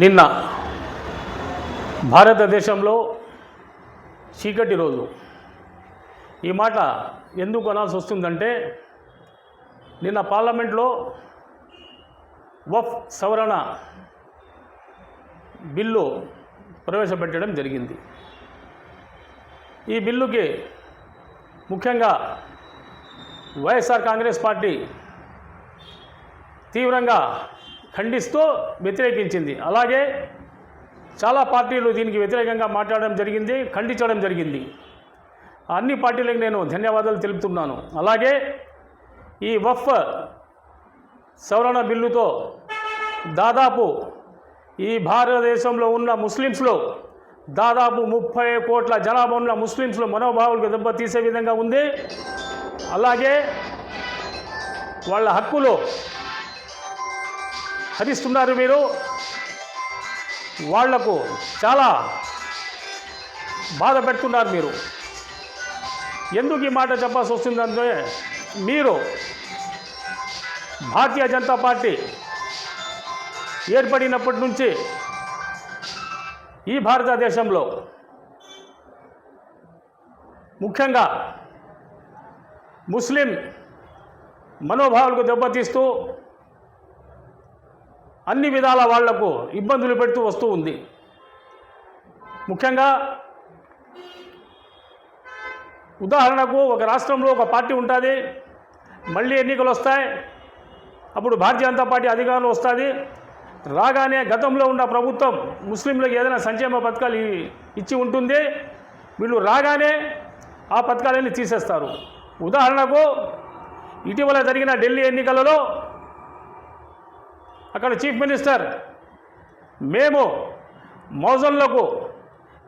నిన్న భారతదేశంలో చీకటి రోజు. ఈ మాట ఎందుకు అనాల్సి వస్తుందంటే నిన్న పార్లమెంట్లో వఫ్ సవరణ బిల్లు ప్రవేశపెట్టడం జరిగింది. ఈ బిల్లుకి ముఖ్యంగా వైఎస్ఆర్ కాంగ్రెస్ పార్టీ తీవ్రంగా ఖండిస్తూ వ్యతిరేకించింది. అలాగే చాలా పార్టీలు దీనికి వ్యతిరేకంగా మాట్లాడడం జరిగింది ఖండించడం జరిగింది. అన్ని పార్టీలకు నేను ధన్యవాదాలు తెలుపుతున్నాను. అలాగే ఈ వఫ్ సవరణ బిల్లుతో దాదాపు ఈ భారతదేశంలో ఉన్న ముస్లిమ్స్లో దాదాపు ముప్పై కోట్ల జనాభా ఉన్న ముస్లిమ్స్లో మనోభావాలకు దెబ్బతీసే విధంగా ఉంది. అలాగే వాళ్ళ హక్కులు హరిస్తున్నారు మీరు. వాళ్ళకు చాలా బాధ పెడుతున్నారు మీరు. ఎందుకు ఈ మాట చెప్పాల్సి వస్తుందంటే మీరు భారతీయ జనతా పార్టీ ఏర్పడినప్పటి నుంచి ఈ భారతదేశంలో ముఖ్యంగా ముస్లిం మనోభావాలకు దెబ్బతీస్తూ అన్ని విధాల వాళ్ళకు ఇబ్బందులు పెడుతూ వస్తూ ఉంది. ముఖ్యంగా ఉదాహరణకు ఒక రాష్ట్రంలో ఒక పార్టీ ఉంటుంది మళ్ళీ ఎన్నికలు వస్తాయి అప్పుడు భారతీయ జనతా పార్టీ అధికారంలో వస్తుంది. రాగానే గతంలో ఉన్న ప్రభుత్వం ముస్లింలకు ఏదైనా సంక్షేమ పథకాలు ఇచ్చి ఉంటుంది వీళ్ళు రాగానే ఆ పథకాలన్నీ తీసేస్తారు. ఉదాహరణకు ఇటీవల జరిగిన ఢిల్లీ ఎన్నికలలో అక్కడ చీఫ్ మినిస్టర్ మేము మౌజన్లకు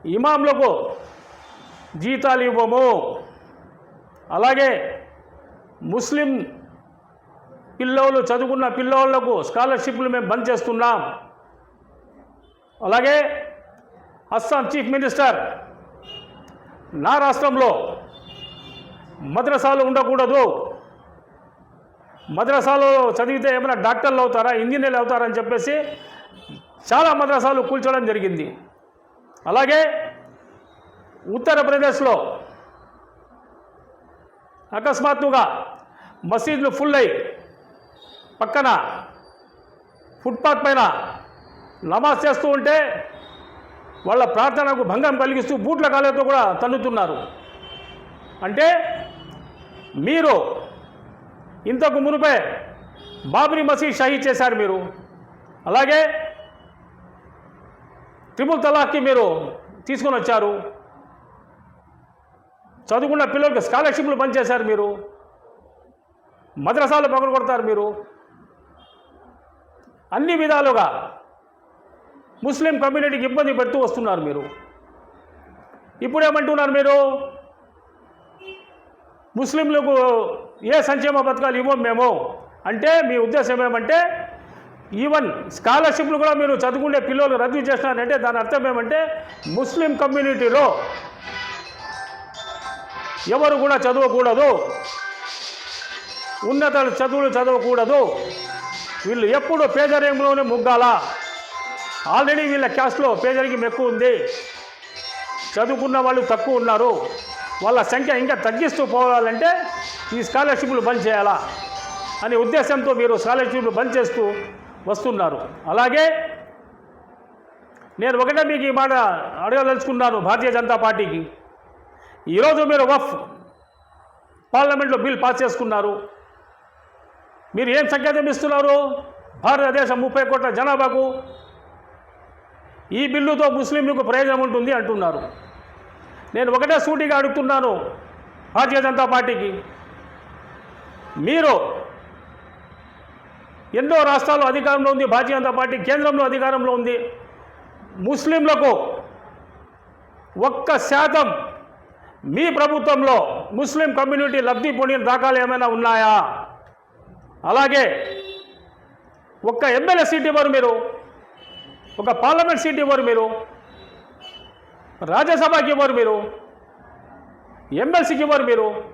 ఇమాంలకు జీతాలు ఇవ్వము. అలాగే ముస్లిం పిల్లోళ్ళు చదువుకున్న పిల్లోళ్ళకు స్కాలర్షిప్లు మేము బంద్ చేస్తున్నాం. అలాగే అస్సాం చీఫ్ మినిస్టర్ నా రాష్ట్రంలో మద్రసాలు ఉండకూడదు. మద్రసాలో చదివితే ఏమైనా డాక్టర్లు అవుతారా ఇంజనీర్లు అవుతారని చెప్పేసి చాలా మద్రసాలు కూల్చడం జరిగింది. అలాగే ఉత్తరప్రదేశ్లో అకస్మాత్తుగా మసీదులు ఫుల్ అయి పక్కన ఫుట్పాత్ పైన నమాజ్ చేస్తూ ఉంటే వాళ్ళ ప్రార్థనకు భంగం కలిగిస్తూ బూట్ల కాళ్ళతో కూడా తన్నుతున్నారు. అంటే మీరు ఇంతకు మునుపే బాబ్రీ మసీద్ షహీద్ చేశారు మీరు. అలాగే ట్రిపుల్ తలాక్కి మీరు తీసుకొని వచ్చారు. చదువుకున్న పిల్లలకు స్కాలర్షిప్లు పనిచేశారు మీరు. మద్రసాలు పగలు కొడతారు మీరు. అన్ని విధాలుగా ముస్లిం కమ్యూనిటీకి ఇబ్బంది పెడుతూ వస్తున్నారు మీరు. ఇప్పుడు ఏమంటున్నారు మీరు? ముస్లింలకు ఏ సంక్షేమ పథకాలు ఇవ్వం మేము. అంటే మీ ఉద్దేశం ఏమంటే ఈవెన్ స్కాలర్షిప్లు కూడా మీరు చదువుకునే పిల్లలు రద్దు చేస్తున్నారంటే దాని అర్థం ఏమంటే ముస్లిం కమ్యూనిటీలో ఎవరు కూడా చదవకూడదు. ఉన్నత చదువులు చదవకూడదు. వీళ్ళు ఎప్పుడు పేదరికంలోనే ముగ్గాల. ఆల్రెడీ వీళ్ళ క్యాస్ట్లో పేదరికం ఎక్కువ ఉంది. చదువుకున్న వాళ్ళు తక్కువ ఉన్నారు. వాళ్ళ సంఖ్య ఇంకా తగ్గిస్తూ పోవాలంటే ఈ స్కాలర్షిప్లు బంద్ చేయాలా అనే ఉద్దేశంతో మీరు స్కాలర్షిప్లు బంద్ చేస్తూ వస్తున్నారు. అలాగే నేను ఒకటే మీకు ఈ మాట అడగదలుచుకున్నాను భారతీయ జనతా పార్టీకి. ఈరోజు మీరు వఫ్ పార్లమెంట్లో బిల్ పాస్ చేసుకున్నారు. మీరు ఏం సంకేతం ఇస్తున్నారు? భారతదేశం ముప్పై కోట్ల జనాభాకు ఈ బిల్లుతో ముస్లింలకు ప్రయోజనం ఉంటుంది అంటున్నారు. నేను ఒకటే సూటిగా అడుగుతున్నాను భారతీయ జనతా పార్టీకి. మీరు ఎన్నో రాష్ట్రాల్లో అధికారంలో ఉంది భారతీయ జనతా పార్టీ కేంద్రంలో అధికారంలో ఉంది. ముస్లింలకు ఒక్క శాతం మీ ప్రభుత్వంలో ముస్లిం కమ్యూనిటీ లబ్ధి పొందిన దాఖలు ఏమైనా ఉన్నాయా? అలాగే ఒక్క ఎమ్మెల్యే సీట్ ఇవ్వరు మీరు ఒక పార్లమెంట్ సీట్ ఇవ్వరు మీరు. రాజ్యసభకి ఇవ్వరు మీరు. ఎమ్మెల్సీకి ఇవ్వరు మీరు.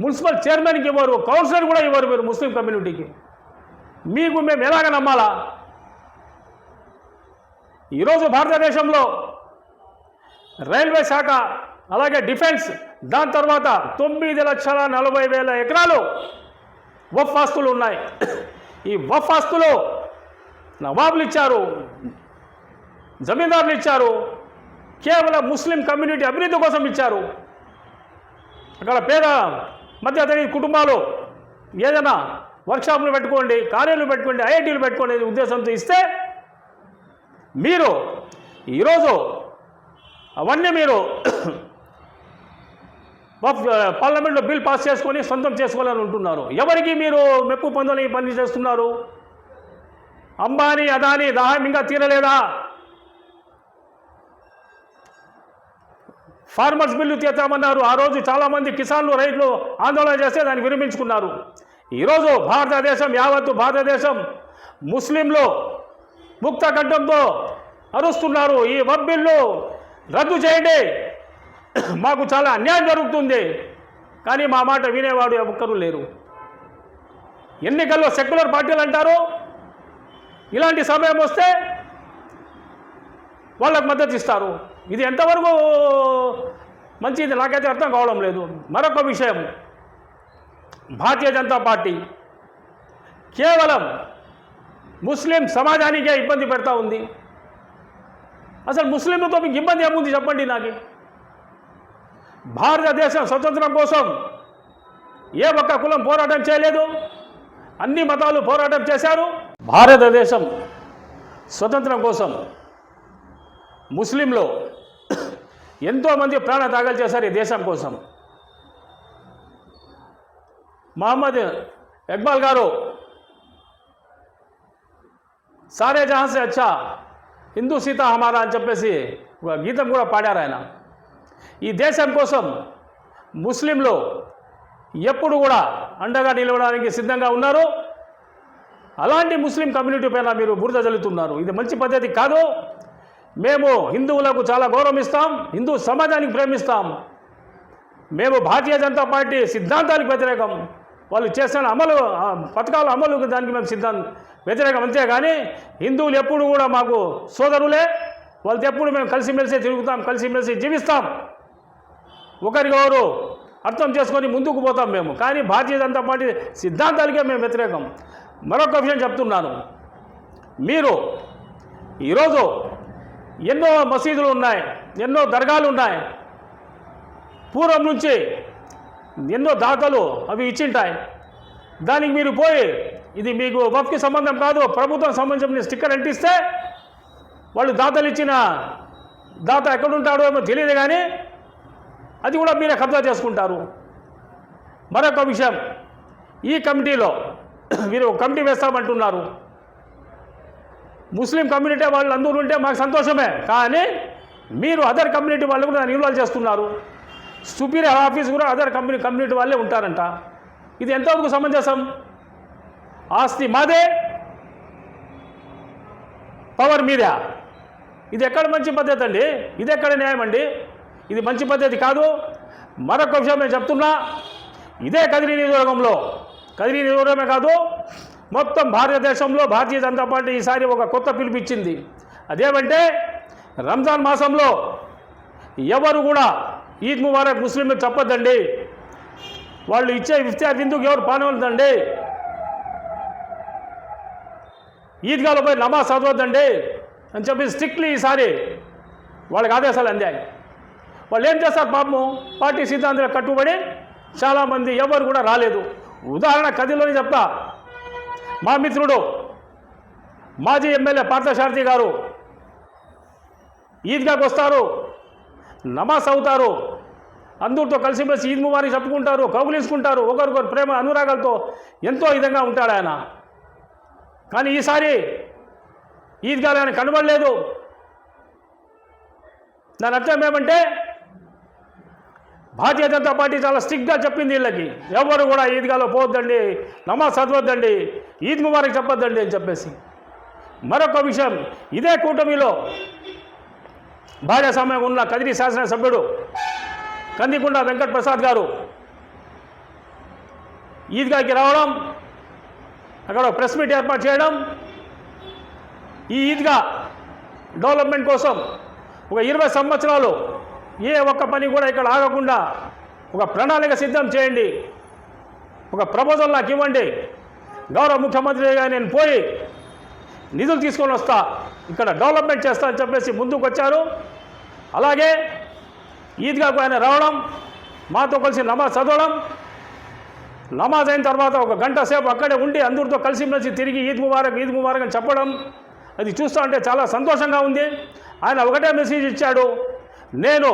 మున్సిపల్ చైర్మన్కి ఇవ్వరు. కౌన్సిలర్ కూడా ఇవ్వరు మీరు ముస్లిం కమ్యూనిటీకి. మీకు మేము ఎలాగ నమ్మాలా? ఈరోజు భారతదేశంలో రైల్వే శాఖ అలాగే డిఫెన్స్ దాని తర్వాత తొమ్మిది లక్షల నలభై వేల ఎకరాలు వఫ్ ఆస్తులు ఉన్నాయి. ఈ వఫ్ ఆస్తులు నవాబులు ఇచ్చారు జమీందారులు ఇచ్చారు కేవలం ముస్లిం కమ్యూనిటీ అభివృద్ధి కోసం ఇచ్చారు. అక్కడ పేద మధ్యతరగతి కుటుంబాలు ఏదైనా వర్క్షాప్లు పెట్టుకోండి కాలేజీలు పెట్టుకోండి ఐఐటీలు పెట్టుకోండి ఉద్దేశంతో ఇస్తే మీరు ఈరోజు అవన్నీ మీరు పార్లమెంట్లో బిల్ పాస్ చేసుకొని సొంతం చేసుకోవాలని ఉంటున్నారు. ఎవరికి మీరు మెప్పు పొందని పని చేస్తున్నారు? అంబానీ అదానీ దాహం ఇంకా తీరలేదా? Farmers bill తీద్దామన్నారు. ఆ రోజు చాలామంది కిసాన్లు రైతులు ఆందోళన చేస్తే దాన్ని విరమించుకున్నారు. ఈరోజు భారతదేశం యావత్తు భారతదేశం ముస్లింలు ముక్త కంఠంతో అరుస్తున్నారు. ఈ వబ్బిల్లు రద్దు చేయండి. మాకు చాలా అన్యాయం జరుగుతుంది. కానీ మా మాట వినేవాడు ఒక్కరు లేరు. ఎన్నికల్లో సెక్యులర్ పార్టీలు అంటారు. ఇలాంటి సమయం వస్తే వాళ్ళకు మద్దతు ఇస్తారు. ఇది ఎంతవరకు మంచిది నాకైతే అర్థం కావడం లేదు. మరొక విషయం. భారతీయ జనతా పార్టీ కేవలం ముస్లిం సమాజానికే ఇబ్బంది పెడతా ఉంది. అసలు ముస్లింలతో మీకు ఇబ్బంది ఏముంది చెప్పండి నాకు. భారతదేశం స్వతంత్రం కోసం ఏ ఒక్క కులం పోరాటం చేయలేదు. అన్ని మతాలు పోరాటం చేశారు. భారతదేశం స్వతంత్రం కోసం ముస్లింలు ఎంతోమంది ప్రాణ త్యాగాలు చేశారు ఈ దేశం కోసం. మహమ్మద్ ఇక్బాల్ గారు సారే జహాన్సే అచ్చా హిందూ సీత హమారా అని చెప్పేసి ఒక గీతం కూడా పాడారు ఆయన. ఈ దేశం కోసం ముస్లింలు ఎప్పుడు కూడా అండగా నిలవడానికి సిద్ధంగా ఉన్నారు. అలాంటి ముస్లిం కమ్యూనిటీ పైన మీరు బురద జల్లుతున్నారు. ఇది మంచి పద్ధతి కాదు. మేము హిందువులకు చాలా గౌరవం ఇస్తాం హిందూ సమాజానికి ప్రేమిస్తాం. మేము భారతీయ జనతా పార్టీ సిద్ధాంతానికి వ్యతిరేకం. వాళ్ళు చేస్తున్న అమలు పథకాలు పథకాల అమలు దానికి మేము సిద్ధాంతం వ్యతిరేకం అంతేగాని హిందువులు ఎప్పుడు కూడా మాకు సోదరులే. వాళ్ళతో ఎప్పుడు మేము కలిసిమెలిసి తిరుగుతాం కలిసిమెలిసి జీవిస్తాం. ఒకరికొకరు అర్థం చేసుకొని ముందుకు పోతాం మేము. కానీ భారతీయ జనతా పార్టీ సిద్ధాంతాలకే మేము వ్యతిరేకం. మరొక విషయం చెప్తున్నాను. మీరు ఈరోజు ఎన్నో మసీదులు ఉన్నాయి ఎన్నో దర్గాలు ఉన్నాయి. పూర్వం నుంచి ఎన్నో దాతలు అవి ఇచ్చింటాయి. దానికి మీరు పోయి ఇది మీకు వఫ్కి సంబంధం కాదు ప్రభుత్వం సంబంధించిన స్టిక్కర్ అంటిస్తే వాళ్ళు దాతలు ఇచ్చిన దాత ఎక్కడుంటాడో ఏమో తెలియదు కానీ అది కూడా మీరే కబ్జా చేసుకుంటారు. మరొక విషయం ఈ కమిటీలో మీరు ఒక కమిటీ వేస్తామంటున్నారు. ముస్లిం కమ్యూనిటీ వాళ్ళు అందరూ ఉంటే మాకు సంతోషమే. కానీ మీరు అదర్ కమ్యూనిటీ వాళ్ళు కూడా దాన్ని ఇన్వాల్వ్ చేస్తున్నారు. సుపీరియర్ ఆఫీస్ కూడా అదర్ కమ్యూని కమ్యూనిటీ వాళ్ళే ఉంటారంట. ఇది ఎంతవరకు సమంజసం? ఆస్తి మాదే? పవర్ మీదే? ఇది ఎక్కడ మంచి పద్ధతి అండి? ఇది ఎక్కడ న్యాయం అండి? ఇది మంచి పద్ధతి కాదు. మరొక విషయం నేను చెప్తున్నా. ఇదే కదిరి నియోజకవర్గంలో. కదిరి నియోజకవర్గమే కాదు. మొత్తం భారతదేశంలో భారతీయ జనతా పార్టీ ఈసారి ఒక కొత్త పిలిపించింది అదేమంటే రంజాన్ మాసంలో ఎవరు కూడా ఈద్ ముబారక్ ముస్లింలు చెప్పొద్దండి. వాళ్ళు ఇచ్చే ఇఫ్తార్ విందుకు ఎవరు పానవద్దండి ఈద్గాలో పోయి నమాజ్ చదవద్దండి అని చెప్పి స్ట్రిక్ట్లీ ఈసారి వాళ్ళకి ఆదేశాలు అందాయి. వాళ్ళు ఏం చేస్తారు పాపము? పార్టీ సిద్ధాంతాలకు కట్టుబడి చాలామంది ఎవరు కూడా రాలేదు. ఉదాహరణ కదిలోనే చెప్తా. మా మిత్రుడు మాజీ ఎమ్మెల్యే పార్థసారథి గారు ఈద్గాకి వస్తారు నమాజ్ అవుతారు అందరితో కలిసిమెలిసి ఈద్ ముబారక్ చెప్పుకుంటారు కౌగులించుకుంటారు ఒకరికొకరు ప్రేమ అనురాగాలతో ఎంతో విధంగా ఉంటాడు ఆయన. కానీ ఈసారి ఈద్గాలు ఆయన కనబడలేదు. దాని అర్థం ఏమంటే భారతీయ జనతా పార్టీ చాలా స్ట్రిక్ట్గా చెప్పింది వీళ్ళకి. ఎవరు కూడా ఈద్గాలో పోవద్దండి నమాజ్ చదవద్దండి ఈద్ ముబారక్ చెప్పొద్దండి అని చెప్పేసి. మరొక విషయం ఇదే కూటమిలో భాగస్వామ్యం ఉన్న కదిరి శాసనసభ్యుడు కందికొండ వెంకట్ ప్రసాద్ గారు ఈద్గాకి రావడం అక్కడ ప్రెస్ మీట్ ఏర్పాటు చేయడం ఈ ఈద్గా డెవలప్మెంట్ కోసం ఒక ఇరవై సంవత్సరాలు ఏ ఒక్క పని కూడా ఇక్కడ ఆగకుండా ఒక ప్రణాళిక సిద్ధం చేయండి. ఒక ప్రపోజల్ నాకు ఇవ్వండి. గౌరవ ముఖ్యమంత్రిగా నేను పోయి నిధులు తీసుకొని వస్తా. ఇక్కడ డెవలప్మెంట్ చేస్తా అని చెప్పేసి ముందుకు వచ్చారు. అలాగే ఈద్గాకు ఆయన రావడం మాతో కలిసి నమాజ్ చదవడం. నమాజ్ అయిన తర్వాత ఒక గంట సేపు అక్కడే ఉండి అందరితో కలిసిమెలిసి తిరిగి ఈద్ ముబారక్ ఈద్ ముబారక్ అని చెప్పడం. అది చూస్తూ ఉంటే చాలా సంతోషంగా ఉంది. ఆయన ఒకటే మెసేజ్ ఇచ్చాడు. నేను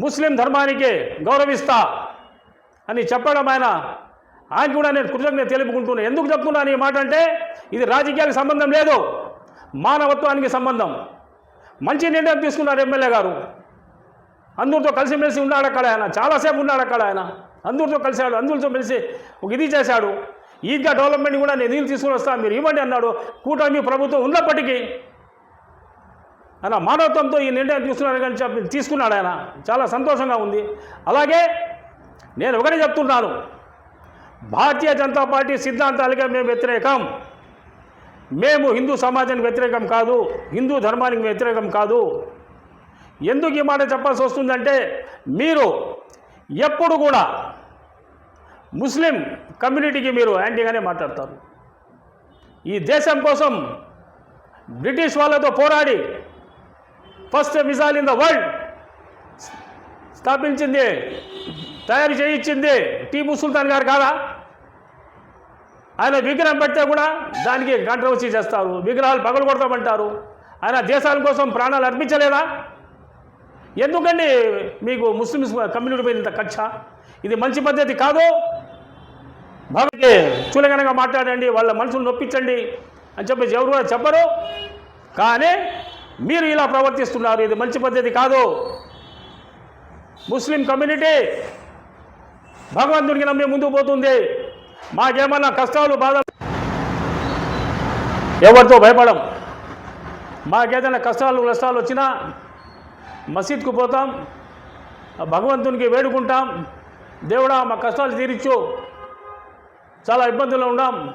ముస్లిం ధర్మానికి గౌరవిస్తా అని చెప్పడం ఆయన ఆయన కూడా నేను కృతజ్ఞత తెలుపుకుంటున్నాను ఎందుకు చెప్తున్నాను ఈ మాట అంటే ఇది రాజకీయాలకు సంబంధం లేదు మానవత్వానికి సంబంధం. మంచి నిర్ణయం తీసుకున్నారు ఎమ్మెల్యే గారు. అందరితో కలిసిమెలిసి ఉన్నాడు అక్కడ ఆయన చాలాసేపు ఉన్నాడు అక్కడ ఆయన. అందరితో కలిశాడు అందరితో మెలిసి ఒక ఇది చేశాడు. ఈద్గా డెవలప్మెంట్ కూడా నేను నీళ్ళు తీసుకుని వస్తాను మీరు ఇవ్వండి అన్నాడు. కూటమి ప్రభుత్వం ఉన్నప్పటికీ ఆయన మానవత్వంతో ఈ నిర్ణయం తీసుకున్నాడు కానీ చెప్పి తీసుకున్నాడు ఆయన. చాలా సంతోషంగా ఉంది. అలాగే నేను ఒకటే చెప్తున్నాను. భారతీయ జనతా పార్టీ సిద్ధాంతాలకే మేము వ్యతిరేకం. మేము హిందూ సమాజానికి వ్యతిరేకం కాదు. హిందూ ధర్మానికి వ్యతిరేకం కాదు. ఎందుకు ఈ మాట చెప్పాల్సి వస్తుందంటే మీరు ఎప్పుడు కూడా ముస్లిం కమ్యూనిటీకి మీరు యాంటీగానే మాట్లాడతారు. ఈ దేశం కోసం బ్రిటిష్ వాళ్ళతో పోరాడి first missile in the world. స్థాపించింది తయారు చేయించింది టీపు సుల్తాన్ గారు కాదా? ఆయన విగ్రహం పెడితే కూడా దానికి కాంట్రవర్సీ చేస్తారు. విగ్రహాలు పగలు కొడతామంటారు. ఆయన దేశాల కోసం ప్రాణాలు అర్పించలేదా? ఎందుకండి మీకు ముస్లిమ్స్ కమ్యూనిటీ పైన ఇంత కక్ష? ఇది మంచి పద్ధతి కాదు? భగవతి చులకనగా మాట్లాడండి వాళ్ళ మనుషులు నొప్పించండి అని చెప్పేసి ఎవరు కూడా చెప్పరు. కానీ మీరు ఇలా ప్రవర్తిస్తున్నారు ఇది మంచి పద్ధతి కాదు. ముస్లిం కమ్యూనిటీ భగవంతునికి నమ్మి ముందుకు పోతుంది. మాకేమన్నా కష్టాలు బాధ ఎవరితో భయపడం? మాకేదైనా కష్టాలు నష్టాలు వచ్చినా మసీద్కు పోతాం ఆ భగవంతునికి వేడుకుంటాం. దేవుడా మా కష్టాలు తీరిచ్చు. చాలా ఇబ్బందుల్లో ఉన్నాం.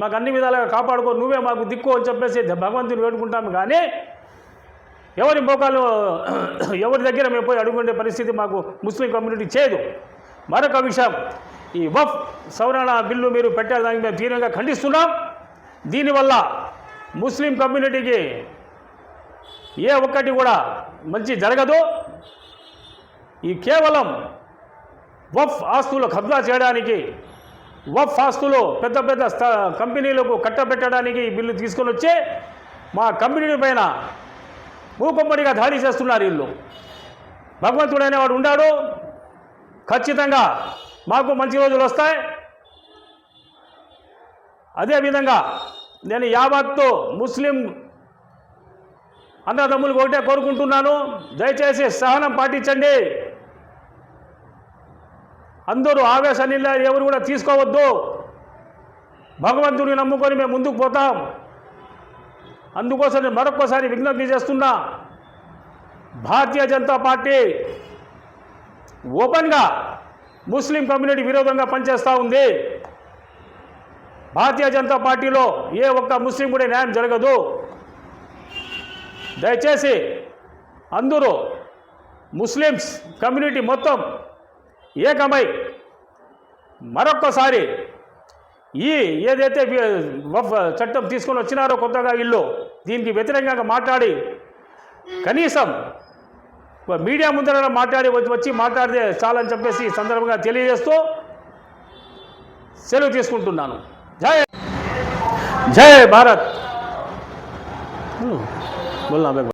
మాకు అన్ని విధాలుగా కాపాడుకో నువ్వే మాకు దిక్కు అని చెప్పేసి భగవంతుని వేడుకుంటాము కానీ ఎవరి మోకాలు ఎవరి దగ్గర మేము పోయి అడుగుండే పరిస్థితి మాకు ముస్లిం కమ్యూనిటీ చేయదు. మరొక విషయం ఈ వఫ్ సవరణ బిల్లు మీరు పెట్టేదానికి మేము తీవ్రంగా ఖండిస్తున్నాం. దీనివల్ల ముస్లిం కమ్యూనిటీకి ఏ ఒక్కటి కూడా మంచి జరగదు. ఈ కేవలం వఫ్ ఆస్తులు కబ్జా చేయడానికి వఫ్ ఆస్తులు పెద్ద పెద్ద స్థ కంపెనీలకు కట్టబెట్టడానికి బిల్లు తీసుకొని వచ్చి మా కంపెనీల పైన మూకుమ్మడిగా దాడి చేస్తున్నారు వీళ్ళు. భగవంతుడైన వాడు ఉండాడు. ఖచ్చితంగా మాకు మంచి రోజులు వస్తాయి. అదేవిధంగా నేను యావత్తు ముస్లిం అన్నదమ్ములు ఒకటే కోరుకుంటున్నాను. దయచేసి సహనం పాటించండి. అందరూ ఆవేశాన్ని ఎవరు కూడా తీసుకోవద్దు. భగవంతుని నమ్ముకొని మేము ముందుకు పోతాం. అందుకోసం నేను మరొకసారి విజ్ఞప్తి చేస్తున్నా భారతీయ జనతా పార్టీ ఓపెన్గా ముస్లిం కమ్యూనిటీ విరోధంగా పనిచేస్తూ ఉంది. భారతీయ జనతా పార్టీలో ఏ ఒక్క ముస్లిం కూడా న్యాయం జరగదు. దయచేసి అందరూ ముస్లిమ్స్ కమ్యూనిటీ మొత్తం ఏకమై మరొక్కసారి ఈ ఏదైతే వఫ్ చట్టం తీసుకొని వచ్చినారో కొత్తగా ఇల్లు దీనికి వ్యతిరేకంగా మాట్లాడి కనీసం మీడియా ముందర మాట్లాడి వచ్చి వచ్చి మాట్లాడితే చాలని చెప్పేసి సందర్భంగా తెలియజేస్తూ సెలవు తీసుకుంటున్నాను. జై జై భారత్. బోల్నా